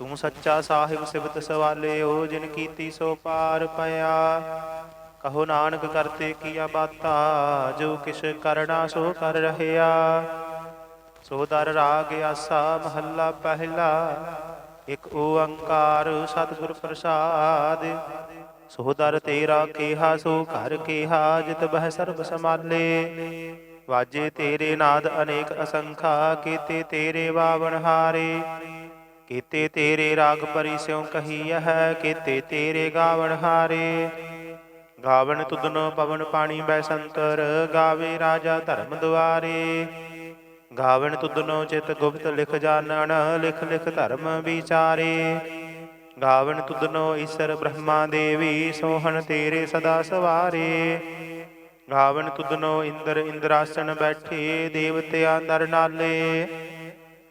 ਤੂੰ ਸੱਚਾ ਸਾਹਿਬ ਸਿਵਤ ਸਵਾਲਿਓ ਜਿਨ ਕੀਤੀ ਸੋ ਪਾਰ ਪਿਆ ਕਹੋ ਨਾਨਕ ਕਰਤੇ ਕੀਆ ਬਾਤਾ ਜੋ ਕਿਛ ਕਰਣਾ ਸੋ ਕਰ ਰਹਿਆ ਸੋ ਦਰ ਰਾਗ ਆਸਾ ਮਹੱਲਾ ਪਹਿਲਾ ਇਕ ਓੰਕਾਰ ਸਤਿਗੁਰ ਪ੍ਰਸਾਦ ਸੋ ਦਰ ਤੇਰਾ ਕਿਹਾ ਸੋ ਘਰ ਕਿਹਾ ਜਿਤ ਬਹਿ ਸਰਬ ਸਮਾਲੇ ਵਾਜੇ ਤੇਰੇ ਨਾਦ ਅਨੇਕ ਅਸੰਖਾ ਕੀਤੇ ਤੇਰੇ ਬਾਵਨ ਹਾਰੇ ਕੀਤੇ ਤੇਰੇ ਰਾਗ ਪਰਿ ਸਿਉ ਕਹੀਐ ਕੀਤੇ ਤੇਰੇ ਗਾਵਣ ਹਾਰੇ। ਗਾਵਣ ਤੁਧਨੋ ਪਵਨ ਪਾਣੀ ਬੈ ਸੰਤਰ ਗਾਵੇ ਰਾਜਾ ਧਰਮ ਦੁਆਰੇ। ਗਾਵਣ ਤੁਧਨੋ ਚਿਤ ਗੁਪਤ ਲਿਖ ਜਾਣਨ, ਲਿਖ ਲਿਖ ਧਰਮ ਵਿਚਾਰੇ। ਗਾਵਣ ਤੁਧਨੋ ਈਸ਼ਰ ਬ੍ਰਹਮਾ ਦੇਵੀ, ਸੋਹਣ ਤੇਰੇ ਸਦਾ ਸਵਾਰੇ। ਗਾਵਣ ਤੁਧਨੋ ਇੰਦਰ ਇੰਦਰਾਸਨ ਬੈਠੇ, ਦੇਵਤਿਆਂ ਦਰ ਨਾਲੇ।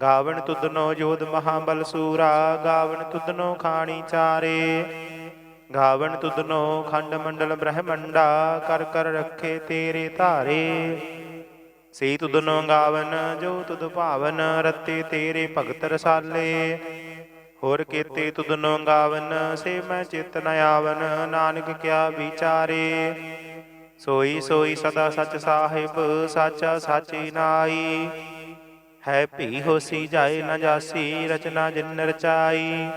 ਗਾਵਣ ਤੁਧਨੋ ਜੋਧ ਮਹਾਬਲ ਸੂਰਾ, ਗਾਵਣ ਤੁਧਨੋ ਖਾਣੀ ਚਾਰੇ। ਗਾਵਣ ਤੁਧਨੋ ਖੰਡ ਮੰਡਲ ਬ੍ਰਹਮੰਡਾ, ਕਰ ਕਰ ਰੱਖੇ ਤੇਰੇ ਧਾਰੇ। ਸੇ ਤੁਧਨੋ ਗਾਵਨ, ਜੋ ਤੁਧ ਭਾਵਨ, ਰਤੇ ਤੇਰੇ ਭਗਤ ਰਸਾਲੇ। ਹੋਰ ਕੀਤੇ ਤੁਧਨੋ ਗਾਵਨ, ਸੇ ਮੈਂ ਚਿਤ ਨ ਆਵਨ, ਨਾਨਕ ਕਿਆ ਵਿਚਾਰੇ। ਸੋਈ ਸੋਈ ਸਦਾ ਸਚ ਸਾਹਿਬ, ਸਾਚਾ ਸਾਚੀ ਨਾਈ। ਹੈ ਭੀ ਹੋਸੀ ਜਾਏ ਨਾ ਜਾਸੀ, ਰਚਨਾ ਜਿਨ ਰਚਾਈ।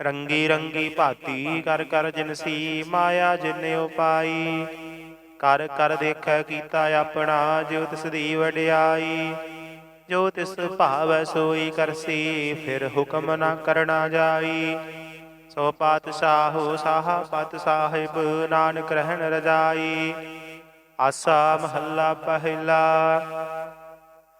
ਰੰਗੀ ਰੰਗੀ ਭਾਤੀ ਕਰ ਕਰ ਜਿਨਸੀ ਮਾਇਆ ਜਿਨ ਉਪਾਈ। ਕਰ ਕਰ ਦੇਖੈ ਕੀਤਾ ਆਪਣਾ ਜੋ ਤਿਸ ਦੀ ਵਡਿਆਈ। ਜੋ ਤਿਸ ਭਾਵੈ ਸੋਈ ਕਰਸੀ, ਫਿਰ ਹੁਕਮ ਨਾ ਕਰਨਾ ਜਾਈ। ਸੋ ਪਾਤਸ਼ਾਹੋ ਸਾਹਾ ਪਤ ਸਾਹਿਬ ਨਾਨਕ ਰਹਿਣ ਰਜਾਈ। ਆਸਾ ਮਹੱਲਾ ਪਹਿਲਾ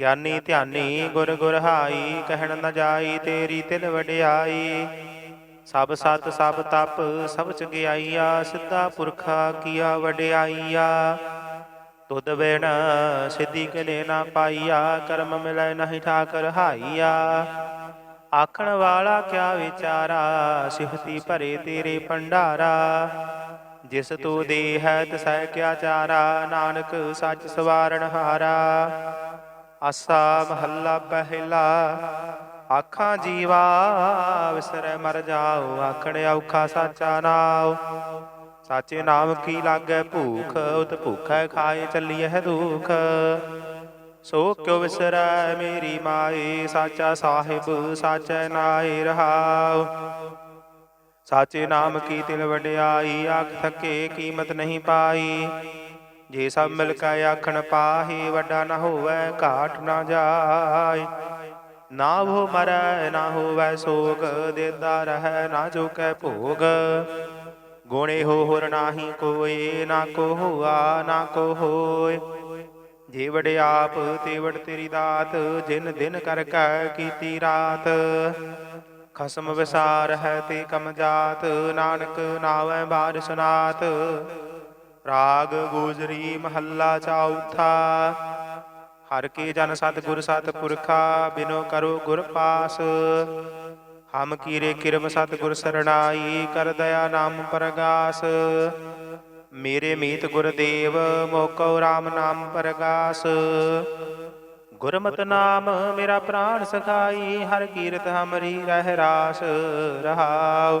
ਗਿਆਨੀ ਧਿਆਨੀ ਗੁਰ ਗੁਰ ਹਾਈ ਕਹਿਣ ਨ ਜਾਈ ਤੇਰੀ ਤਿਲ ਵਡਿਆਈ। ਸਭ ਸਤ ਸਭ ਤਪ ਸਭ ਚੰਗਿਆਈਆ ਸਿੱਧਾ ਪੁਰਖਾ ਕੀਆ ਵਡਿਆਈਆ। ਤੁਧ ਬਿਨ ਸਿੱਧੀ ਕਲੇ ਨਾ ਪਾਈਆ ਕਰਮ ਮਿਲੈ ਨਹੀਂ ਠਾਕਰ ਹਾਈਆ। ਆਖਣ ਵਾਲਾ ਕਿਆ ਵਿਚਾਰਾ ਸਿਫਤੀ ਭਰੇ ਤੇਰੇ ਭੰਡਾਰਾ। ਜਿਸ ਤੂੰ ਦੇ ਹੈ ਤਸੈ ਕਿਆ ਚਾਰਾ ਨਾਨਕ ਸੱਚ ਸਵਾਰਨ ਹਾਰਾ। ਆਸਾ ਮਹੱਲਾ ਪਹਿਲਾ, ਆਖਾਂ ਜੀਵਾ ਵਿਸਰੈ ਮਰ ਜਾਓ, ਆਖਣ ਔਖਾ ਸਾਚਾ ਨਾਉ। ਸਾਚੇ ਨਾਮ ਕੀ ਲਾਗੈ ਭੂਖ, ਉਤ ਭੂਖੈ ਖਾਏ ਚੱਲੀਐ ਦੁਖ। ਸੋ ਕਿਉ ਵਿਸਰੈ ਮੇਰੀ ਮਾਏ, ਸਾਚਾ ਸਾਹਿਬ ਸਾਚੈ ਨਾਏ ਰਹਾਉ। ਸਾਚੇ ਨਾਮ ਕੀ ਤਿਲ ਵਡਿਆਈ, ਆਖ ਥਕੇ ਕੀਮਤ ਨਹੀਂ ਪਾਈ। ਜੇ ਸਭ ਮਿਲ ਕੇ ਆਖਣ ਪਾਹੀ, ਵੱਡਾ ਨਾ ਹੋਵੇ, ਘਾਟ ਨਾ ਜਾਏ। ਨਾ ਉਹ ਮਰੈ, ਨਾ ਹੋਵੇ ਸੋਗ, ਦੇਦਾ ਰਹਿ, ਨਾ ਜੋ ਕੈ ਭੋਗ। ਗੁਣੇ ਹੋ ਹੋਰ ਨਾਹੀ ਕੋਏ, ਨਾ ਕੋ ਹੁਆ, ਨਾ ਕੋ ਹੋਏ। ਜੇ ਆਪ ਤੇ ਵਡ ਤੇਰੀ ਦਾਤ, ਜਿਨ ਦਿਨ ਕਰ ਕੈ ਕੀਤੀ ਰਾਤ। ਖਸਮ ਵਿਸਾਰ ਹੈ ਤੇ ਕਮ ਜਾਤ, ਨਾਨਕ ਨਾਵੈ ਬਾਰ ਸੁਨਾਤ। ਰਾਗ ਗੋਜਰੀ ਮਹੱਲਾ ਚੌਥਾ। ਹਰ ਕੀ ਜਨ ਸਤ ਗੁਰ ਸਤ ਪੁਰਖਾ, ਬਿਨੋ ਕਰੋ ਗੁਰ ਪਾਸ। ਹਮ ਕੀਰੇ ਕਿਰਮ ਸਤ ਗੁਰ ਸਰਣਾਈ, ਕਰ ਦਇਆ ਨਾਮ ਪ੍ਰਗਾਸ। ਮੇਰੇ ਮੀਤ ਗੁਰਦੇਵ ਮੋਕਉ RAM ਨਾਮ ਪ੍ਰਗਾਸ। ਗੁਰਮਤਿ ਨਾਮ ਮੇਰਾ ਪ੍ਰਾਣ ਸਖਾਈ, ਹਰ ਕੀਰਤ ਹਮਰੀ ਰਹਿ ਰਾਸ ਰਹਾਉ।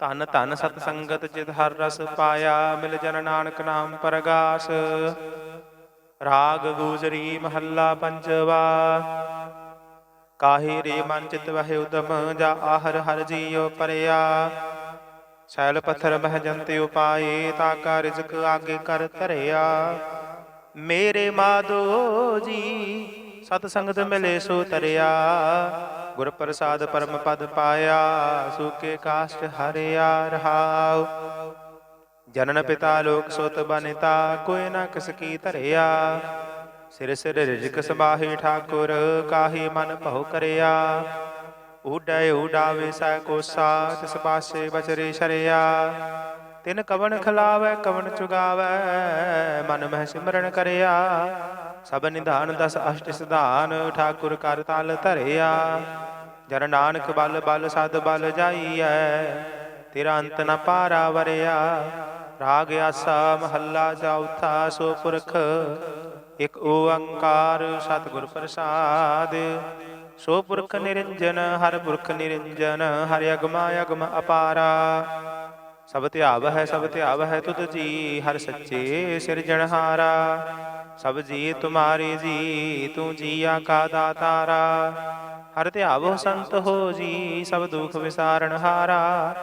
ਧਨ ਧਨ ਸਤ ਸੰਗਤ ਜਿਤ ਹਰ ਰਸ ਪਾਇਆ, ਮਿਲ ਜਨ ਨਾਨਕ ਨਾਮ ਪਰਗਾਸ। ਰਾਗ ਗੂਜਰੀ ਮਹੱਲਾ ਪੰਜਵਾ। ਕਾਹੇ ਰੇ ਮਨ ਚਿਤ ਵਹਿ ਉਦਮ, ਜਾ ਆਹਰ ਹਰ ਜੀਉ ਪਰਿਆ। ਸੈਲ ਪੱਥਰ ਬਹਿ ਜੰਤੇ ਉਪਾਏ, ਤਾ ਕਾ ਰਿਜ਼ਕ ਆਗੇ ਕਰ ਧਰਿਆ। ਮੇਰੇ ਮਾਦੋ ਜੀ, ਸਤ ਸੰਗਤ ਮਿਲੇ ਸੋ ਤਰਿਆ। ਗੁਰ ਪ੍ਰਸਾਦ ਪਰਮ ਪਦ ਪਾਇਆ, ਸੁਕੇ ਕਾਸ਼ਟ ਹਰਿਆ ਰਹਾਉ। ਜਨਨ ਪਿਤਾ ਲੋਕ ਸੁਤ ਬਨਿਤਾ, ਕੋਈ ਨਾ ਕਿਸ ਕੀ ਧਰਿਆ। ਸਿਰ ਸਿਰ ਰਿਜਕ ਸਮਾਹੀ ਠਾਕੁਰ, ਕਾਹੀ ਮਨ ਭਉ ਕਰਿਆ। ਉਡੈ ਉਡਾਵੇ ਸੈ ਕੋਸਾ ਤਿਸ ਪਾਸੇ ਬਚਰੇ ਸ਼ਰਿਆ। ਤਿਨ ਕਵਣ ਖਲਾਵੈ, ਕਵਣ ਚੁਗਾਵੈ, ਮਨ ਮਹਿ ਸਿਮਰਨ ਕਰਿਆ। ਸਭ ਨਿਧਾਨ ਦਸ ਅਸ਼ਟ ਸਿਧਾਨ, ਠਾਕੁਰ ਕਰ ਤਲ ਧਰਿਆ। ਜਨ ਨਾਨਕ ਬਲ ਬਲ ਸਦ ਬਲ ਜਾਈਐ। ਤੇਰਾ ਅੰਤ ਨ ਪਾਰਾ ਵਰਿਆ। ਰਾਗ ਆਸਾ ਮਹੱਲਾ ਚੌਥਾ ਸੋ ਪੁਰਖ। ਇਕ ਓੰਕਾਰ ਸਤਿਗੁਰ ਪ੍ਰਸਾਦ। ਸੋ ਪੁਰਖ ਨਿਰੰਜਨ, ਹਰ ਪੁਰਖ ਨਿਰੰਜਨ, ਹਰਿ ਅਗਮਾ ਅਗਮ ਅਪਾਰਾ। ਸਭ ਧਿਆਵ ਹੈ, ਸਭ ਧਿਆਵ ਹੈ ਤੁਧ ਜੀ, ਹਰ ਸੱਚੇ ਸਿਰਜਣਹਾਰਾ ਸਭ ਜੀ ਤੁਮਾਰੇ ਜੀ, ਤੂੰ ਜੀਆ ਕਾ ਦਾਤਾਰਾ। ਹਰ ਧਿਆਵੋ ਸੰਤ ਹੋ ਜੀ, ਸਭ ਦੁਖ ਵਿਸਾਰਨ ਹਾਰਾ।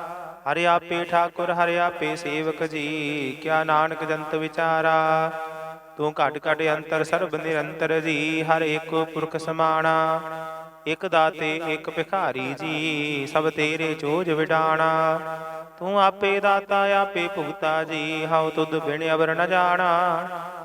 ਹਰਿ ਆਪੇ ਠਾਕੁਰ, ਹਰਿ ਆਪੇ ਸੇਵਕ ਜੀ, ਕਿਆ ਨਾਨਕ ਜੰਤ ਵਿਚਾਰਾ। ਤੂੰ ਘਟ ਘਟ ਅੰਤਰ ਸਰਬ ਨਿਰੰਤਰ ਜੀ, ਹਰ ਏਕੋ ਪੁਰਖ ਸਮਾਣਾ। ਇਕ ਦਾਤੇ, ਇਕ ਭਿਖਾਰੀ ਜੀ, ਸਭ ਤੇਰੇ ਚੋਜ ਵਿਡਾਣਾ। ਤੂੰ ਆਪੇ ਦਾਤਾ, ਆਪੇ ਭੁਗਤਾ ਜੀ, ਹਉ ਤੁਧ ਬਿਨ ਅਵਰ ਨ ਜਾਣਾ।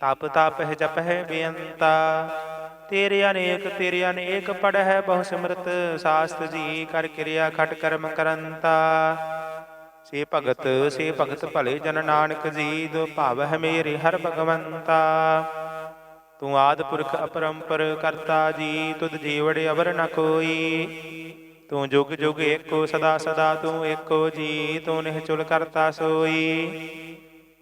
ਤਪ ਤਪਹਿ ਜਪਹਿ ਬੇਅੰਤਾ। ਤੇਰੇ ਅਨੇਕ ਤੇਰੇ ਅਨੇਕ ਪੜਹਿ ਬਹੁ ਸਿਮਰਤ ਸਾਸਤ ਜੀ ਕਰ ਕਿਰਿਆ ਖਟ ਕਰਮ ਕਰੰਤਾ। ਸੇ ਭਗਤ ਸੇ ਭਗਤ ਭਲੇ ਜਨ ਨਾਨਕ ਜੀ ਦੋ ਭਾਵ ਹੈ ਮੇਰੇ ਹਰ ਭਗਵੰਤਾ। ਤੂੰ ਆਦ ਪੁਰਖ ਅਪਰੰਪਰ ਕਰਤਾ ਜੀ, ਤੁਧ ਜੀਵੜ ਅਵਰ ਨ ਕੋਈ। ਤੂੰ ਜੁਗ ਜੁਗ ਏਕੋ ਸਦਾ ਸਦਾ ਤੂੰ ਏਕੋ ਜੀ, ਤੂੰ ਨਿਹਚੁਲ ਕਰਤਾ ਸੋਈ।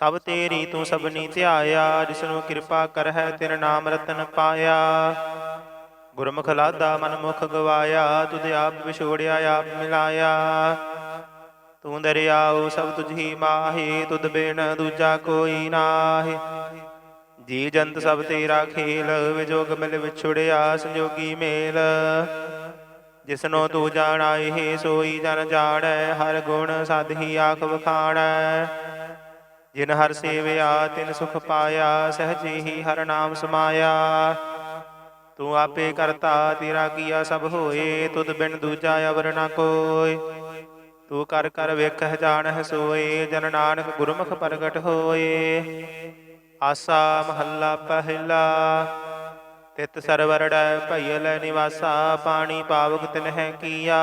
ਸਭ ਤੇਰੀ ਤੂੰ ਸਭਨੀ ਧਿਆਇਆ, ਜਿਸਨੂੰ ਕਿਰਪਾ ਕਰ ਹੈ ਤੇਰਾ ਨਾਮ ਰਤਨ ਪਾਇਆ। ਗੁਰਮੁਖ ਲਾਦਾ ਮਨ ਮੁਖ ਗਵਾਇਆ, ਤੁਧ ਆਪ ਵਿਛੋੜਿਆ, ਆਪ ਮਿਲਾਇਆ। ਤੂੰ ਦਰਿਆਉ ਸਭ ਤੁਝ ਹੀ ਤੁਧ ਬਿਨ ਦੂਜਾ ਕੋਈ ਨਾਹੀ। ਜੀ ਜੰਤ ਸਭ ਤੇਰਾ ਖੇਲ, ਵਿਜੋਗ ਮਿਲ ਵਿਛੁੜਿਆ, ਸੰਜੋਗੀ ਮੇਲ। ਜਿਸਨੋ ਤੂੰ ਜਾਣਾਏ ਸੋਈ ਜਨ ਜਾਣੈ, ਹਰ ਗੁਣ ਸਦ ਹੀ ਆਖ ਵਖਾਣੈ ਜਿਨ ਹਰ ਸੇਵਿਆ, ਤਿਨ ਸੁਖ ਪਾਇਆ, ਸਹਜੇ ਹੀ ਹਰ ਨਾਮ ਸਮਾਇਆ। ਤੂੰ ਆਪੇ ਕਰਤਾ, ਤੇਰਾ ਕੀਆ ਸਭ ਹੋਏ, ਤੁਧ ਬਿਨ ਦੂਜਾ ਅਵਰ ਨਾ ਕੋਈ ਤੂੰ ਕਰ ਕਰ ਵੇਖਹਿ, ਜਾਣਹਿ, ਸੋਏ, ਜਨ ਨਾਨਕ ਗੁਰਮੁਖ ਪ੍ਰਗਟ ਹੋਏ। ਆਸਾ ਮਹੱਲਾ ਪਹਿਲਾ, ਤਿਤ ਸਰਵਰੜੈ ਭਈ ਨਿਵਾਸਾ, ਪਾਣੀ ਪਾਵਕ ਤਿਨਹਿ ਕੀਆ।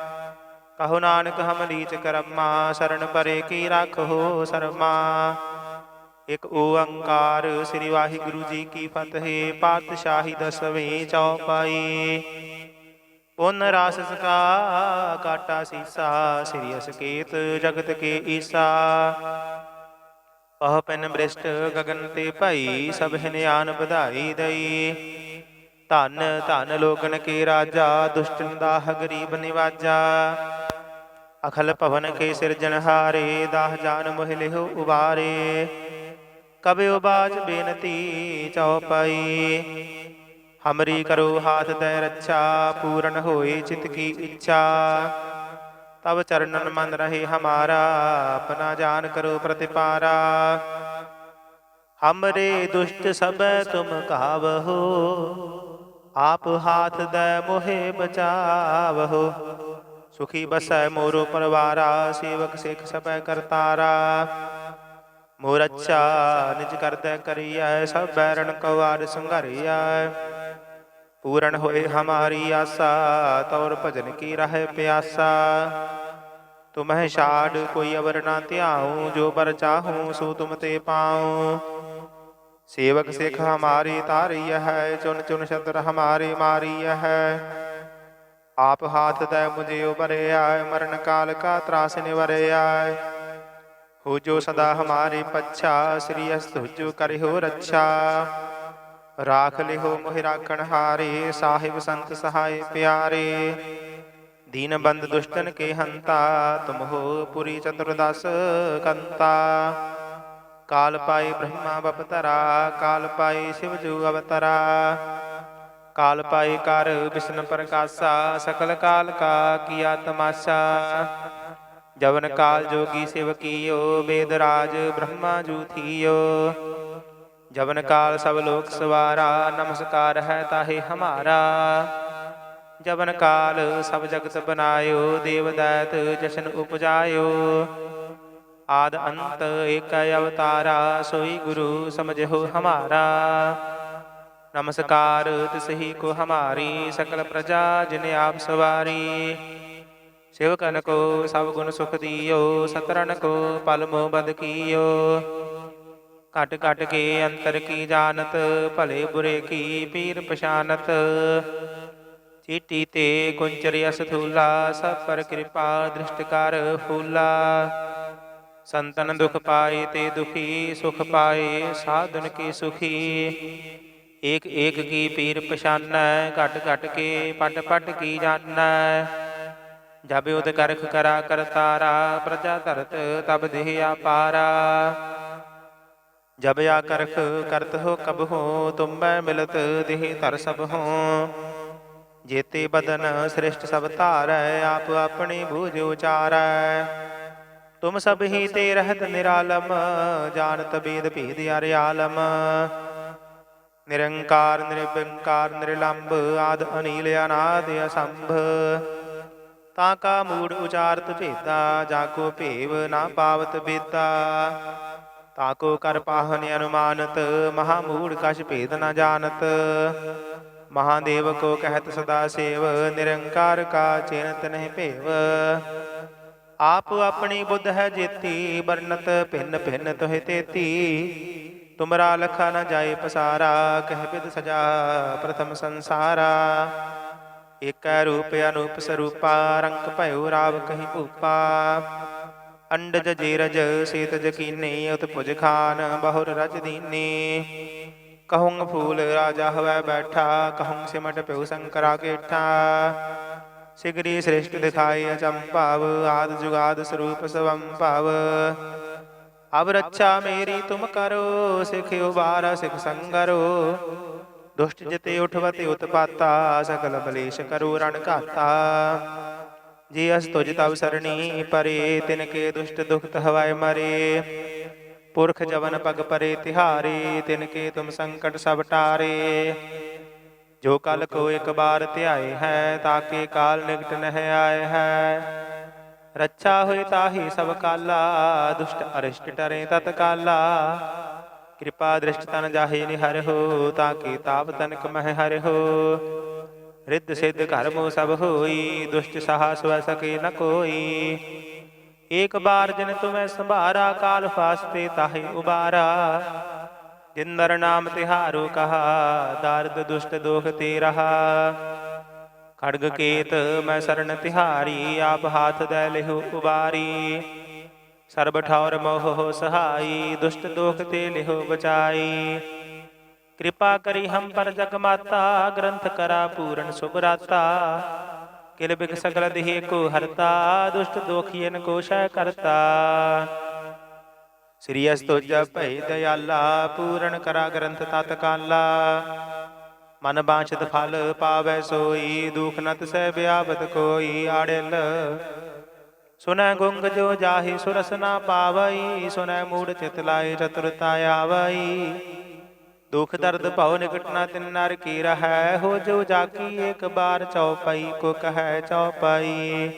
ਕਹੋ ਨਾਨਕ ਹਮ ਲੀਚ ਕਰਮਾ ਸਰਣ ਪਰੇ ਕੀ ਰੱਖੋ ਸਰਮਾ। ਇਕ ਓੰਕਾਰ ਸ੍ਰੀ ਵਾਹਿਗੁਰੂ ਜੀ ਕੀ ਫਤਿਹ, ਪਾਤਸ਼ਾਹੀ ਦਸਵੇਂ ਚੌਪਾਈ। ਪੁਨ ਰਾਸ ਸਕਾ, ਕਾਟਾ ਸੀਸਾ, ਸ੍ਰੀ ਅਸਕੇਤ ਜਗਤ ਕੇ ਈਸਾ। ਪਹ ਪੈਨ ਬ੍ਰਿਸ਼ਟ ਗਗਨ ਤੇ ਭਾਈ, ਸਭ ਹਿਨਿਆਨ ਵਧਾਈ ਦਈ। ਧਨ ਧਨ ਲੋਕਨ ਕੇ ਰਾਜਾ, ਦੁਸ਼ਟਨ ਦਾਹ ਗਰੀਬ ਨਿਵਾਜਾ। ਅਖਲ ਭਵਨ ਕੇ ਸਿਰਜਣਹਾਰੇ ਦਾਹ ਜਾਨ ਮੋਹਿ ਲਿਹੁ ਉਬਾਰੇ। ਕਬਿ ਉਬਾਜ ਬੇਨਤੀ ਚਉਪਈ। ਹਮਰੀ ਕਰੋ ਹਾਥ ਦੈ ਰੱਛਾ, ਪੂਰਨ ਹੋਏ ਚਿਤ ਕੀ ਇੱਛਾ। ਤਬ ਚਰਨਨ ਮਨ ਰਹੇ ਹਮਾਰਾ, ਆਪਣਾ ਜਾਨ ਕਰੋ ਪ੍ਰਤਿਪਾਰਾ। ਹਮਰੇ ਦੁਸ਼ਟ ਸਭੈ ਤੁਮ ਕਾਵਹੋ, ਆਪ ਹਾਥ ਦੈ ਮੋਹਿ ਬਚਾਵਹੋ। ਸੁਖੀ ਬਸੈ ਮੋਰੋ ਪਰਵਾਰਾ, ਸੇਵਕ ਸਿੱਖ ਸਭੈ ਕਰਤਾਰਾ। ਮੋਰ ਅੱਛਾ ਨਿਜ ਕਰਦੈ ਕਰੀਐ, ਸਭ ਬੈਰਣ ਕਵਾਰ ਸੰਘਾਰਿਆ ਪੂਰਨ ਹੋਏ ਹਮਾਰੀ ਆਸਾ, ਤੌਰ ਭਜਨ ਕੀ ਰਹਿ ਪਿਆਸਾ। ਤੁਮਹਿ ਛਾੜ ਕੋਈ ਅਵਰ ਨਾ ਧਿਆਉ, ਜੋ ਪਰ ਚਾਹੂੰ ਸੋ ਤੁਮ ਤੇ ਪਾਉ। ਸੇਵਕ ਸਿੱਖ ਹਮਾਰੀ ਤਾਰੀ ਹੈ ਚੁਨ ਚੁਨ ਸ਼ਤਰ ਹਮਾਰੇ ਮਾਰੀ ਹੈ। ਆਪ ਹਾਥ ਤੈ ਮੁਝੇ ਉਬਰਿਆ ਮਰਨ ਕਾਲ ਕਾ ਤਰਾਸ ਨਿਵਰਿਆ ਹੋ ਜੋ ਸਦਾ ਹਮਾਰੇ ਪੱਛਾ, ਸ੍ਰੀ ਅਸਤੁਜੁ ਕਰਿਓ ਰੱਛਾ। ਰਾਖ ਲਿਓ ਮੋਹਿ ਰਾਖਣ ਹਾਰੇ, ਸਾਹਿਬ ਸੰਤ ਸਹਾਇ ਪਿਆਰੇ। ਦੀਨ ਬੰਦ ਦੁਸ਼ਟਨ ਕੇ ਹੰਤਾ, ਤੁਮ ਹੋ ਪੁਰੀ ਚਤੁਰਦਸ ਕੰਤਾ। ਕਾਲ ਪਾਈ ਬ੍ਰਹਮਾ ਬਪਤਰਾ, ਕਾਲ ਪਾਈ ਸ਼ਿਵ ਜੂ ਅਵਤਰਾ। ਕਾਲ ਪਾਈ ਕਰ ਵਿਸ਼ਨ ਪ੍ਰਕਾਸ਼ਾ, ਸਕਲ ਕਾਲ ਕਾ ਕੀਆ ਤਮਾਸ਼ਾ ਜਵਨ ਕਾਲ ਜੋਗੀ ਸਿਵਕੀਓ ਵੇਦ ਰਾਜ ਬ੍ਰਹਮਾ ਜੂਥੀਓ ਜਵਨ ਕਾਲ ਸਭ ਲੋਕ ਸਵਾਰਾ, ਨਮਸਕਾਰ ਹੈ ਤਾਹੇ ਹਮਾਰਾ। ਜਵਨ ਕਾਲ ਸਭ ਜਗਤ ਬਨਾਇਓ, ਦੇਵ ਦੈਤ ਜਸ਼ਨ ਉਪਜਾਇਓ। ਆਦ ਅੰਤ ਏਕ ਅਵਤਾਰਾ, ਸੋਈ ਗੁਰੂ ਸਮਝੋ ਹਮਾਰਾ। ਨਮਸਕਾਰ ਤਿਸਹੀ ਕੋ ਹਮਾਰੀ ਸਕਲ ਪ੍ਰਜਾ, ਜਿਨ ਆਪ ਸਵਾਰੀ। ਸੇਵਕਨ ਕੋ ਸਭ ਗੁਣ ਸੁਖ ਦਿਓ ਸਤਰਨ ਕੋ ਪਲ ਬਦ ਕੀਓ। ਘਟ ਘਟ ਕੇ ਅੰਤਰ ਕੀ ਜਾਣਤ, ਭਲੇ ਬੁਰੇ ਕੀ ਪੀਰ ਪਛਾਨਤ। ਚੀਟੀ ਤੇ ਕੁੰਚਰ ਅਸ ਸਭ ਪਰ ਕਿਰਪਾ ਦ੍ਰਿਸ਼ਟ ਕਰ ਫੂਲਾ। ਸੰਤਨ ਦੁਖ ਪਾਏ ਤੇ ਦੁਖੀ, ਸੁਖ ਪਾਏ, ਸਾਧਨ ਕੀ ਸੁਖੀ। ਏਕ ਏਕ ਕੀ ਪੀਰ ਪਛਾਨੈ, ਘਟ ਘਟ ਕੇ ਪਟ ਪਟ ਕੀ ਜਾਣੈ। ਜਬ ਉਦ ਕਰਖ ਕਰਾ ਕਰਤਾਰਾ ਪ੍ਰਜਾ ਧਰਤ ਤਬ ਦੇਹ ਆਪਾਰਾ। ਜਬ ਆ ਕਰਖ ਕਰਤ ਹੋ ਕਬ ਹੋ ਤੁਮੈ ਮਿਲਤ ਦੇਹ ਧਰ ਸਭ ਹੋ। ਜੇਤੇ ਬਦਨ ਸ੍ਰਿਸ਼ਟ ਸਭ ਧਾਰੈ, ਆਪ ਆਪਣੀ ਬੂਝ ਉਚਾਰੈ। ਤੁਮ ਸਭ ਹੀ ਤੇ ਰਹਿਤ ਨਿਰਾਲਮ, ਜਾਣਤ ਬੇਦ ਭੇਦ ਅਰਿ ਆਲਮ। ਨਿਰੰਕਾਰ ਨਿਰਭੰਕਾਰ ਨਿਰਲੰਭ ਆਦ ਅਨੀਲ ਅਨਾਦ ਅਸੰਭ। ਤਾਂ ਕਾ ਮੂੜ ਉਚਾਰਤ ਭੇਦਾ, ਜਾ ਕੋ ਭੇਵ ਨਾ ਪਾਵਤ ਬੇਤਾ। ਤਾ ਕੋ ਕਰ ਪਾਹਨ ਅਨੁਮਾਨਤ, ਮਹਾ ਮੂੜ ਕਛ ਭੇਦ ਨਾ ਜਾਣਤ। ਮਹਾਦੇਵ ਕੋ ਕਹਿਤ ਸਦਾ ਸੇਵ, ਨਿਰੰਕਾਰ ਕਾ ਚਿੰਤ ਨਹਿ ਭੇਵ। ਆਪ ਆਪਣੀ ਬੁੱਧ ਹੈ ਜੇਤੀ ਬਰਨਤ ਭਿੰਨ ਭਿੰਨ ਤੋਹਿ ਤੇਤੀ। ਤੁਮਰਾ ਲਖਾ ਨ ਜਾਏ ਪਸਾਰਾ, ਕਹਿ ਬਿਦ ਸਜਾ ਪ੍ਰਥਮ ਸੰਸਾਰਾ। ਏਕੈ ਰੂਪ ਅਨੂਪ ਸਰੂਪਾ, ਰੰਗ ਭਇਓ ਰਾਵ ਕਹੀ ਭੂਪਾ। ਅੰਡਜ ਜੀਰਜ ਸੀਤ ਜਕੀਨੀ ਉਤ ਭੁਜ ਖਾਨ ਬਹੁਰ ਰਜ ਦੀਨੀ। ਕਹੂੰ ਫੂਲ ਰਾਜਾ ਹਵੈ ਬੈਠਾ ਕਹੂੰ ਸਿਮਟ ਪਿਉ ਸ਼ੰਕਰਾ ਕੇਠਾ। ਸਿਗਰੀ ਸ੍ਰਿਸ਼ਟ ਦਿਖਾਈ ਅਚੰਭਾਵ, ਆਦ ਜੁਗਾਦ ਸਰੂਪ ਸਵੰ ਭਾਵ ਅਬ ਰੱਛਾ ਮੇਰੀ ਤੁਮ ਕਰੋ ਸਿਖਿਓ ਬਾਰਾ ਸਿਖ ਸੰਗਰੋ। ਦੁਸ਼ਟ ਜਿਤੇ ਉਠਵਤੇ ਉਤਪਾਤਾ ਸਕਲ ਬਲੇਸ਼ ਕਰੋ ਰਣ ਘਾਤਾ। ਜੀ ਅਸ ਤੁਜ ਤਵ ਸਰਣੀ ਪਰੇ, ਤਿਨ ਕੇ ਦੁਸ਼ਟ ਦੁਖਤ ਹਵਾਏ ਮਰੇ। ਪੁਰਖ ਜਵਨ ਪਗ ਪਰੇ ਤਿਹਾਰੇ, ਤਿਨ ਕੇ ਤੁਮ ਸੰਕਟ ਸਭ ਟਾਰੇ। ਜੋ ਕਲ ਕੋ ਇੱਕ ਬਾਰ ਧਿਆਏ ਹੈ ਤਾਕੇ ਕਾਲ ਨਿਕਟ ਨਹਿ ਆਏ ਹੈ। ਰੱਛਾ ਹੋਈ ਤਾਹੀ ਸਭ ਕਾਲਾ, ਦੁਸ਼ਟ ਅਰਿਸ਼ਟ ਟਰੇ ਤਤ ਕਾਲਾ। ਕਿਰਪਾ ਦ੍ਰਿਸ਼ਟ ਤਨ ਜਾਹੇ ਨਿਹਰ ਹੋ ਤਾਕੇ ਤਾਪ ਤਨਕ ਮਹਿ ਹਰਿ ਰਿੱਧ ਸਿੱਧ ਘਰ ਮੋ ਸਭ ਹੋਈ, ਦੁਸ਼ਟ ਸਹਾ ਸਵੈ ਸਕੇ ਨ ਕੋਈ। ਏਕ ਬਾਰ ਜਿਨ ਤੁਮੈ ਸੰਭਾਰਾ, ਕਾਲ ਫਾਸਤੇ ਤਾਹੇ ਉਬਾਰਾ। ਜਿੰਦਰ ਨਾਮ ਤਿਹਾਰੋ ਕਹਾ, ਦਰਦ ਦੁਸ਼ਟ ਦੋਖ ਤੇ ਰਹਾ। ਖੜਗ ਕੇਤ ਮੈਂ ਸ਼ਰਨ ਤਿਹਾਰੀ, ਆਪ ਹਾਥ ਦੇ ਲਿਹੁ ਉਬਾਰੀ। ਸਰਬ ਠੌਰ ਮੋਹ ਸਹਾਈ, ਦੁਸ਼ਟ ਦੋਖ ਤੇ ਲਿਹੁ ਬਚਾਈ। ਕਿਰਪਾ ਕਰੀ ਹਮ ਪਰ ਜਗ ਮਾਤਾ, ਗ੍ਰੰਥ ਕਰਾ ਪੂਰਨ ਸੁਭਰਾਤਾ ਕਿਲ ਬਿਕ ਸਗਲ ਦੇਹ ਕੋ ਹਰਤਾ, ਦੁਸ਼ਟ ਦੋਖੀਨ ਕੋ ਸ਼ੈ ਕਰਤਾ। ਸ੍ਰੀ ਅਸਤੋਜ ਭੈ ਦਇਆਲਾ, ਪੂਰਨ ਕਰਾ ਗ੍ਰੰਥ ਤਤ ਕਾਲਾ। ਮਨ ਬਾਛਤ ਫਲ ਪਾਵੈ ਸੋਈ, ਦੁਖ ਨਤ ਸਹਿ ਬਿਆਵਤ ਕੋਈ ਆੜਿਲ। ਸੁਨੈ ਗੁੰਗ ਜੋ ਜਾਹੀ ਸੁਰਸ ਨਾ ਪਾਵਈ, ਸੁਨੈ ਮੂੜ ਚਿਤ ਲਾਏ ਚਤੁਰਤਾ ਆਵਈ। ਦੁਖ ਦਰਦ ਭਉ ਨਿਕਟ ਨਾ ਤਿਨ ਨਰ ਕੀ ਰਹੈ, ਹੋ ਜੋ ਜਾਕੀ ਇੱਕ ਬਾਰ ਚਉਪਈ ਕੋ ਕਹੈ ਚਉਪਈ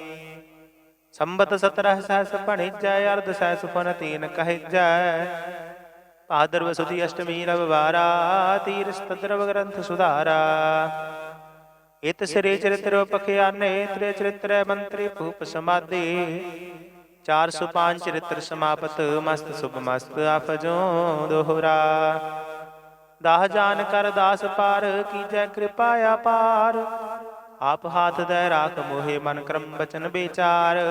ਸੰਬਤ 17 ਸਹਸ ਭਣਿਜੈ, ਅਰਧ ਸਹਸ ਫਨ ਤੀਨ ਕਹਿਜੈ। ਭਾਦਰ ਵਸੁਦੀ ਅਸ਼ਟਮੀ ਰਵਵਾਰਾ ਤੀਰ ਗ੍ਰੰਥ ਸੁਧਾਰਾ ਇਤ ਸ੍ਰੀ ਚਰਿਤ੍ਰ ਪਖਿਆਨੇ ਤ੍ਰੇ ਚਰਿਤ੍ਰ ਮੰਤਰੀ ਭੂਪ ਸਮਾਦੇ 405 ਚਰਿਤ੍ਰ ਸਮਾਪਤ ਮਸਤ ਸੁਭ ਮਸਤ ਆਫਜੋ ਦੋਹਰਾ ਦਾਹ ਜਾਨ ਕਰ ਦਾਸ ਪਾਰ ਕੀਜੈ ਕਿਰਪਾ ਅਪਾਰ ਆਪ ਹਾਥ ਦੇ ਰਾਖ ਮੋਹੇ ਮਨ ਕਰਮ ਬਚਨ ਵਿਚਾਰ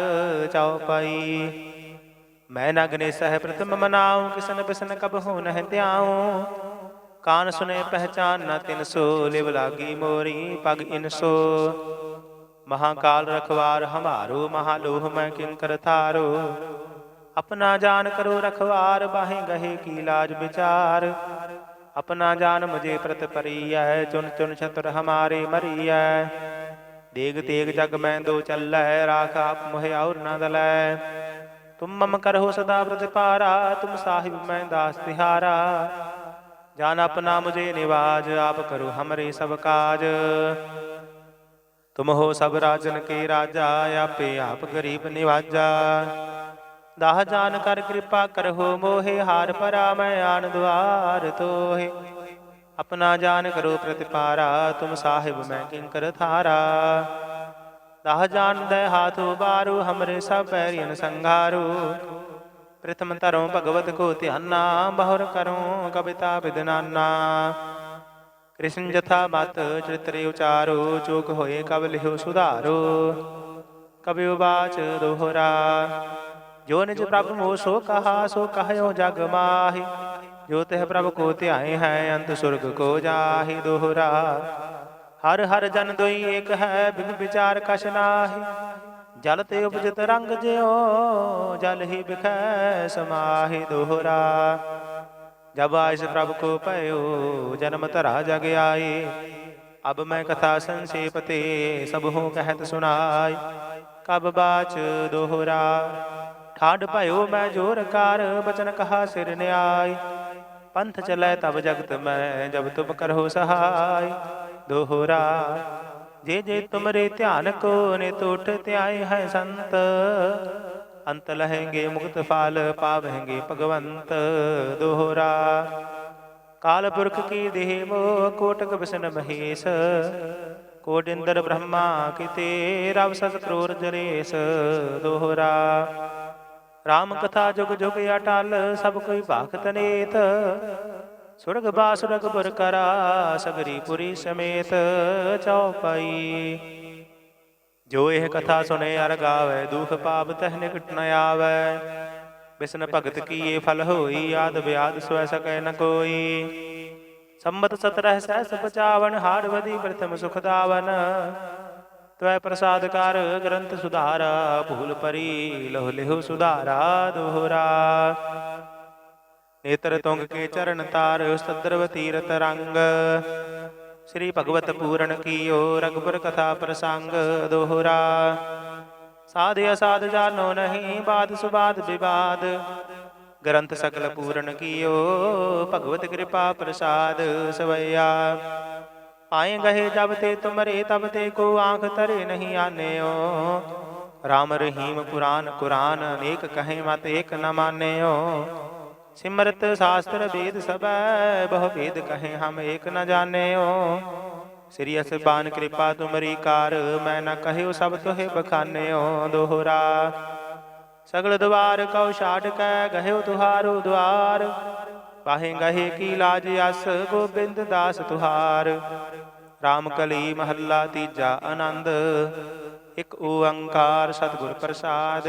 ਚਉਪਈ ਮੈਂ ਨਗਨੇ ਸਹਿ ਪ੍ਰਥਮ ਮਨਾਉ ਕਿਸਨ ਬਿਸਨ ਕਬ ਹੋ ਨਹਿ ਧਿਆਉ ਕਾਨ ਸੁਨੇ ਪਹਿਚਾਨ ਨ ਤਿਨ ਸੋ ਲਿਵ ਲਾਗੀ ਮੋਰੀ ਪਗ ਇਨਸੋ ਮਹਾਕਾਲ ਰਖਵਾਰ ਹਮਾਰੋ ਮਹਾਲੋਹ ਮੈਂ ਕਿੰਕਰ ਥਾਰੋ ਆਪਣਾ ਜਾਨ ਕਰੋ ਰਖਵਾਰ ਬਾਹੇ ਗਹੇ ਕੀ ਲਾਜ ਵਿਚਾਰ ਆਪਣਾ ਜਾਨ ਮੁਝੇ ਪ੍ਰਤ ਪਰੀਐ ਚੁਨ ਚੁਨ ਛਤਰ ਹਮਾਰੇ ਮਰੀਐ ਦੇਗ ਤੇਗ ਜਗ ਮੈਂ ਦੋ ਚੱਲੈ ਰਾਖ ਆਪ ਮੋਹਿ ਔਰ ਨਾ ਦਲੈ ਤੁਮ ਮਮ ਕਰਹੁ ਸਦਾ ਪ੍ਰਤਿਪਾਰਾ ਤੁਮ ਸਾਹਿਬ ਮੈਂ ਦਾਸ ਤਿਹਾਰਾ ਜਾਨ ਆਪਣਾ ਮੁਝੇ ਨਿਵਾਜ ਆਪ ਕਰੋ ਹਮਰੇ ਸਭ ਕਾਜ ਤੁਮ ਹੋ ਸਭ ਰਾਜਨ ਕੇ ਰਾਜਾ ਆਪੇ ਆਪ ਗਰੀਬ ਨਿਵਾਜਾ ਦਾਹ ਜਾਨ ਕਰ ਕਿਰਪਾ ਕਰਹੁ ਮੋਹਿ ਹਾਰ ਪਰਾ ਮੈਂ ਆਨ ਦੁਆਰ ਤੋਹੇ ਆਪਣਾ ਜਾਨ ਕਰੋ ਪ੍ਰਤਿਪਾਰਾ ਤੁਮ ਸਾਹਿਬ ਮੈਂ ਕਿੰਕਰ ਥਾਰਾ ਦਹ ਜਾਨ ਦੇ ਹਾਥ ਉਬਾਰੂ ਹਮਰੇ ਸਭ ਪੈਰੀਨ ਸੰਘਾਰੂ ਪ੍ਰਥਮ ਧਰੋਂ ਭਗਵਤ ਕੋ ਧਿਆਨਾ, ਬਹੁਰ ਕਰੂੰ ਕਵਿਤਾ ਵਿਦਨਾਨਾ ਕ੍ਰਿਸ਼ਨ ਜਥਾ ਮਤ ਚਿਤਰੇ ਉਚਾਰੋ, ਚੋਕ ਹੋਏ ਕਬ ਲਿਓ ਸੁਧਾਰੋ। ਕਬਿ ਉਬਾਚ ਦੋਹਰਾ। ਜੋ ਨਿਜ ਪ੍ਰਭ ਮੋ ਸੋ ਕਹਾ, ਸੋ ਕਹਿਓ ਜਗ ਮਾਹੀ। ਜੋ ਤਿਹ ਪ੍ਰਭ ਕੋ ਧਿਆਏ ਹੈ ਅੰਤ ਸੁਰਗ ਕੋ ਜਾਹੀ ਦੋਹਰਾ। ਹਰ ਹਰ ਜਨ ਦੋਈ ਏਕ ਹੈ, ਬਿਨ ਵਿਚਾਰ ਕਛ ਨਾਹੀ। ਜਲ ਤੇ ਉਪਜਤ ਰੰਗ ਜਿਉ, ਜਲ ਹੀ ਬਿਖੈ ਸਮਾਹੀ ਦੋਹਰਾ। ਜਬ ਆਇਸ ਪ੍ਰਭ ਕੋ ਭਇਓ, ਜਨਮ ਧਰਾ ਜਗ ਆਏ ਅਬ ਮੈਂ ਕਥਾ ਸੰਸੇਪ ਤੇ ਸਭ ਹੋ ਕਹਿਤ ਸੁਨਾਈ ਕਬ ਬਾਚ ਦੋਹਰਾ। ਠਾਡ ਭਇਓ ਮੈਂ ਜੋਰ ਕਾਰ, ਬਚਨ ਕਹਾ ਸਿਰ ਨਿਆਈ। ਪੰਥ ਚਲੈ ਤਬ ਜਗਤ ਮੈਂ, ਜਬ ਤੁਮ ਕਰਹੁ ਸਹਾਈ। ਦੋਹਰਾ ਜੇ ਜੇ ਤੁਮਰੇ ਧਿਆਨ ਕੋ ਨੇ ਟੁੱਟ ਧਿਆਏ ਹੈ ਸੰਤ ਅੰਤ ਲਹੇਂਗੇ ਮੁਕਤ ਫਲ ਪਾਵਹਿੰਗੇ ਭਗਵੰਤ ਦੋਹਰਾ ਕਾਲ ਪੁਰਖ ਕੀ ਦੇਹ ਮੋ ਕੋਟਕ ਬਿਸ਼ਨ ਮਹੇਸ਼ ਕੋਟ ਬ੍ਰਹਮਾ ਕਿਤੇ ਰਵ ਸਤ ਕਰੋਰ ਜਰੇਸ ਦੋਹਰਾ ਰਾਮ ਕਥਾ ਜੁਗ ਜੁਗ ਅਟਲ ਸਭ ਕੋਈ ਭਾਖਤ ਨੇਤ ਸੁਰਗ ਬਾਸੁਰਗ ਬੁਰ ਕਰਾ, ਸਗਰੀ ਪੁਰੀ ਸਮੇਤ ਚਉਪਈ ਜੋ ਇਹ ਕਥਾ ਸੁਨੇ ਅਰ ਗਾਵੇ, ਦੁਖ ਪਾਪ ਤਹ ਨਿਕਟ ਨ ਆਵੇ। ਬਿਸਨ ਭਗਤ ਕੀਏ ਫਲ ਹੋਈ, ਆਦ ਵਿਆਦ ਸਵੈ ਸਕੈ ਨ ਕੋਈ। ਸੰਮਤ 17 ਸਹਿਸ ਬਚਾਵਨ ਹਾਰ ਵਦੀ ਪ੍ਰਥਮ ਸੁਖ ਦਾਵਨ। ਤਵੈ ਪ੍ਰਸਾਦ ਕਰ, ਗ੍ਰੰਥ ਸੁਧਾਰਾ, ਭੂਲ ਪਰੀ ਲਹੁ ਲਿਹੁ ਸੁਧਾਰਾ, ਦੋਹਰਾ। ਨੇਤਰ ਤੁੰਗ ਕੇ ਚਰਨ ਤਾਰ, ਸਦਰਵ ਤੀਰਤ ਰੰਗ। ਸ੍ਰੀ ਭਗਵਤ ਪੂਰਨ ਕੀਓ ਰਗਪੁਰ ਕਥਾ ਪ੍ਰਸੰਗ ਦੋਹਰਾ। ਸਾਧ ਅਸਾਧ ਜਾਨੋ ਨਹੀਂ, ਬਾਦ ਸੁਬਾਦ ਵਿਵਾਦ। ਗ੍ਰੰਥ ਸਗਲ ਪੂਰਨ ਕੀਓ, ਭਗਵਤ ਕਿਰਪਾ ਪ੍ਰਸਾਦ ਸਵਈਆ। ਪਾਏ ਗਏ ਜਬ ਤੇ ਤੁਮਰੇ, ਤਬ ਤੇ ਕੋ ਆਂਖ ਤਰੇ ਨਹੀਂ ਆਨਿਓ। ਰਾਮ ਰਹੀਮ ਪੁਰਾਨ ਕੁਰਾਨ ਅਨੇਕ ਕਹੇ ਮਤ ਏਕ ਨ ਮਾਨਿਓ। ਸਿਮਰਤ ਸ਼ਾਸਤਰ ਵੇਦ ਸਬੈ ਬਹੁ ਵੇਦ ਕਹੇ ਹਮ ਏਕ ਨ ਜਾਣਿਓ। ਸ੍ਰੀ ਅਸਬਾਨ ਕਿਰਪਾ ਤੁਮਰੀ ਕਾਰ, ਮੈਂ ਨ ਕਹਿਓ ਸਭ ਤੋਹਿ ਬਖਾਨਿਓ। ਦੋਹਰਾ, ਸਗਲ ਦਵਾਰ ਕਉ ਛਾੜ ਕੈ, ਗਹਿਓ ਤੁਹਾਰੂ ਦਵਾਰ ਪਾਹੇ ਗਹੇ ਕੀ ਲਾਜ ਅਸ, ਗੋਬਿੰਦ ਦਾਸ ਤੁਹਾਰ। RAM ਕਲੀ ਮਹੱਲਾ ਤੀਜਾ ਆਨੰਦ, ਇਕ ਓੰਕਾਰ ਸਤਿਗੁਰ ਪ੍ਰਸਾਦ।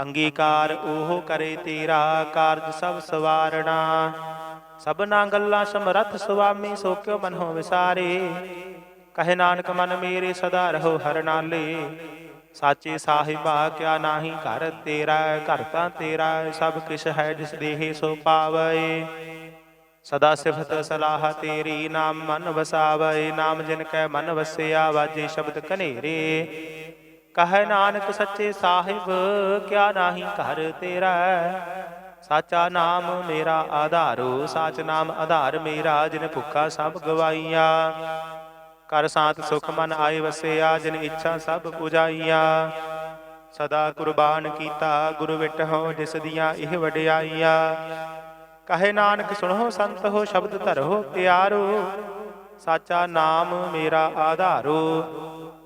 ਅੰਗੀਕਾਰ ਉਹ ਕਰੇ ਤੇਰਾ ਕਾਰਜ ਸਭ ਸਵਾਰਣਾ। ਸਭਨਾ ਗੱਲਾਂ ਸਮਰੱਥ ਸੁਆਮੀ, ਸੋ ਕਿਉ ਮਨੋ ਵਿਸਾਰੇ? ਕਹੇ ਨਾਨਕ, ਮਨ ਮੇਰੇ ਸਦਾ ਰਹੋ ਹਰ ਨਾਲੇ। ਸਾਚੇ ਸਾਹਿਬਾ, ਕਿਆ ਨਾਹੀ ਘਰ ਤੇਰਾ, ਘਰ ਤਾਂ ਤੇਰਾ, ਸਭ ਕਿਛ ਹੈ ਜਿਸ ਦੇਹੇ ਸੋ ਪਾਵੇ। ਸਦਾ ਸਿਫਤ ਸਲਾਹ ਤੇਰੀ, ਨਾਮ ਮਨ ਵਸਾਵੇ। ਨਾਮ ਜਿਨ ਕੈ ਮਨ ਵਸਿਆ, ਵਾਜੇ ਸ਼ਬਦ ਕਨੇਰੇ ਕਹੈ ਨਾਨਕ ਸੱਚੇ ਸਾਹਿਬ, ਕਿਆ ਨਾਹੀ ਘਰ ਤੇਰਾ? ਸਾਚਾ ਨਾਮ ਮੇਰਾ ਆਧਾਰੋ, ਸਾਚ ਨਾਮ ਆਧਾਰ ਮੇਰਾ, ਜਿਨ ਭੁੱਖਾ ਸਭ ਗਵਾਈਆ। ਕਰ ਸਾਤ ਸੁਖ ਮਨ ਆਏ ਵਸਿਆ, ਜਿਨ ਇੱਛਾ ਸਭ ਪੁਜਾਈਆ। ਸਦਾ ਕੁਰਬਾਨ ਕੀਤਾ, ਗੁਰੂ ਵਿਟਹੁ ਜਿਸ ਦੀਆਂ ਇਹ ਵਡਿਆਈਆਂ। ਕਹੇ ਨਾਨਕ, ਸੁਣੋ ਸੰਤ ਹੋ ਸ਼ਬਦ ਧਰੋ ਪਿਆਰੋ। ਸਾਚਾ ਨਾਮ ਮੇਰਾ ਆਧਾਰੋ।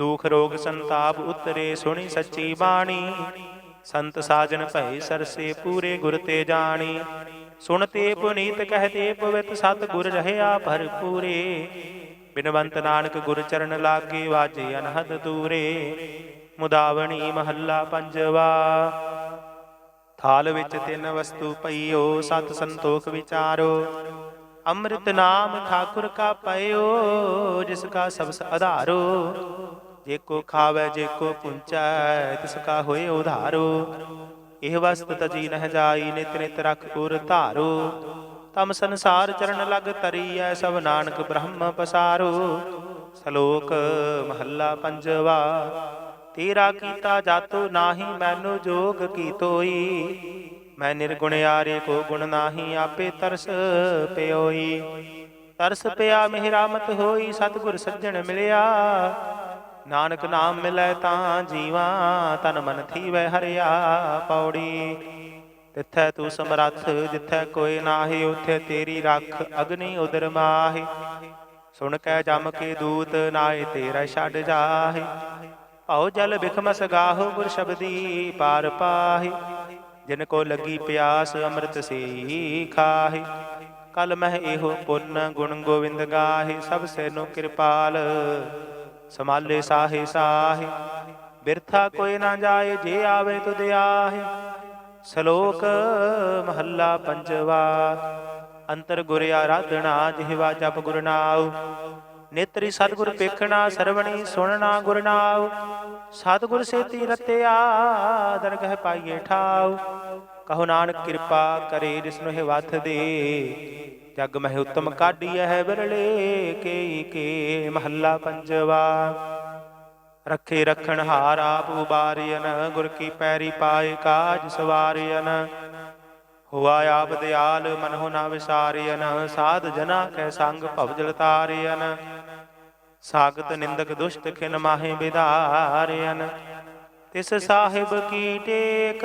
ਦੁਖ ਰੋਗ ਸੰਤਾਪ ਉਤਰੇ ਸੁਣੀ ਸੱਚੀ ਬਾਣੀ। ਸੰਤ ਸਾਜਨ ਭਈ ਸਰਸੇ ਪੂਰੇ ਗੁਰ ਤੇ ਜਾਣੀ। ਸੁਣਤੇ ਪੁਨੀਤ ਕਹਤੇ ਪਵਿੱਤ ਸਤ ਗੁਰ ਰਹਿਆ ਭਰਪੂਰੇ। ਬਿਨਵੰਤ ਨਾਨਕ ਗੁਰ ਚਰਨ ਲਾਗੇ ਵਾਜੇ ਅਨਹਦ ਦੂਰੇ। ਮੁਦਾਵਣੀ ਮਹੱਲਾ ਪੰਜਵਾ। ਥਾਲ ਵਿੱਚ ਤਿੰਨ ਵਸਤੂ ਪਈਓ, ਸਤ ਸੰਤੋਖ ਵਿਚਾਰੋ। ਅੰਮ੍ਰਿਤ ਨਾਮ ਠਾਕੁਰ ਕਾ ਪਇਓ, ਜਿਸ ਕਾ ਸਬਸ ਆਧਾਰੋ ਜੇ ਕੋ ਖਾਵੇ, ਜੇ ਕੋ ਪੁੰਚੈ, ਤਿਸ ਕਾ ਹੋਏ ਉਧਾਰੋ। ਇਹ ਵਸਤ ਤਜੀ ਨਹਿ ਜਾਈ, ਨਿਤ ਨਿਤ ਰਖ ਉਰ ਧਾਰੋ। ਤਮ ਸੰਸਾਰ ਚਰਨ ਲਗ ਤਰੀਐ, ਸਭ ਨਾਨਕ ਬ੍ਰਹਮ ਪਸਾਰੋ। ਸ਼ਲੋਕ ਮਹੱਲਾ ਪੰਜਵਾ, ਤੇਰਾ ਕੀਤਾ ਜਾਤੋ ਨਾਹੀ, ਮੈਨੂੰ ਜੋਗ ਕੀ ਤੋਈ। ਮੈਂ ਨਿਰਗੁਣਿਆਰੇ ਕੋ ਗੁਣ ਨਾਹੀ, ਆਪੇ ਤਰਸ ਪਿਓਈ। ਤਰਸ ਪਿਆ, ਮਿਹਰਾਮਤ ਹੋਈ, ਸਤਿਗੁਰ ਸੱਜਣ ਮਿਲਿਆ। ਨਾਨਕ ਨਾਮ ਮਿਲੈ ਤਾਂ ਜੀਵਾ, ਤਨ ਮਨ ਥੀਵੈ ਹਰਿਆ ਪੌੜੀ। ਤਿੱਥੈ ਤੂੰ ਸਮਰੱਥ, ਜਿੱਥੈ ਕੋਈ ਨਾਹੀ, ਉਥੇ ਤੇਰੀ ਰੱਖ ਅਗਨੀ ਉਦਰ ਮਾਹੀ। ਸੁਣ ਕੈ ਜਮ ਕੇ ਦੂਤ, ਨਾਏ ਤੇਰਾ ਛੱਡ ਜਾਹੀ। ਆਓ ਜਲ ਬਿਖਮਸ ਗਾਹੋ, ਗੁਰ ਸ਼ਬਦੀ ਪਾਰ ਪਾਹੀ। ਜਿਨ ਕੋ ਲੱਗੀ ਪਿਆਸ, ਅੰਮ੍ਰਿਤ ਸੀ ਖਾਹੀ। ਕਲ ਮਹਿ ਇਹੋ ਪੁੰਨ ਗੁਣ ਗੋਵਿੰਦ ਗਾਹੀ, ਸਭ ਸੇ ਨੂੰ ਕਿਰਪਾਲ। ਸਮਾਲੇ ਸਾਹੇ ਸਾਹੇ, ਬਿਰਥਾ ਕੋਈ ਨਾ ਜਾਏ, ਜੇ ਆਵੇ ਤੁਧ ਆਹੇ। ਸ਼ਲੋਕ ਮਹੱਲਾ ਪੰਜਵਾ, ਅੰਤਰ ਗੁਰ ਆਰਾਧਨਾ, ਜਿਹਵਾ ਜਪ ਗੁਰ ਨਾਉ। ਨੇਤਰੀ ਸਤਿਗੁਰ ਪੇਖਣਾ, ਸਰਵਣੀ ਸੁਣਨਾ ਗੁਰ ਨਾਉ। ਸਤਿਗੁਰ ਸੇਤੀ ਰਤਿਆ, ਦਰਗਹਿ ਪਾਈਏ ਠਾਉ। ਕਹੋ ਨਾਨਕ ਕਿਰਪਾ ਕਰੇ ਜਿਸਨੂੰ ਇਹ ਵਥ ਦੇ। ਜਗ ਮਹਿ ਉਤਮ ਕਾਢੀਐ ਹੈ ਬਿਰਲੇ ਕੇ ਕੇ ਮਹੱਲਾ ਪੰਜਵਾ। ਰੱਖੇ ਰਖਣ ਹਾਰ ਆਪ ਉਬਾਰਿයਨ ਗੁਰ ਕੀ ਪੈਰੀ ਪਾਏ ਕਾਜ ਸਵਾਰਿਯਨ ਹੁਆ ਆਪ ਦਿਆਲ ਮਨਹੁ ਨਾ ਵਿਸਾਰਿਯਨ ਸਾਧ ਜਨਾ ਕੈ ਸੰਗ ਭਵਜਲ ਤਾਰਿਯਨ ਸਾਗਤ ਨਿੰਦਕ ਦੁਸ਼ਟ ਖਿਨ ਮਾਹੇ ਵਿਧਾਰਿਯਨ ਤਿਸ ਸਾਹਿਬ ਕੀ ਟੇਕ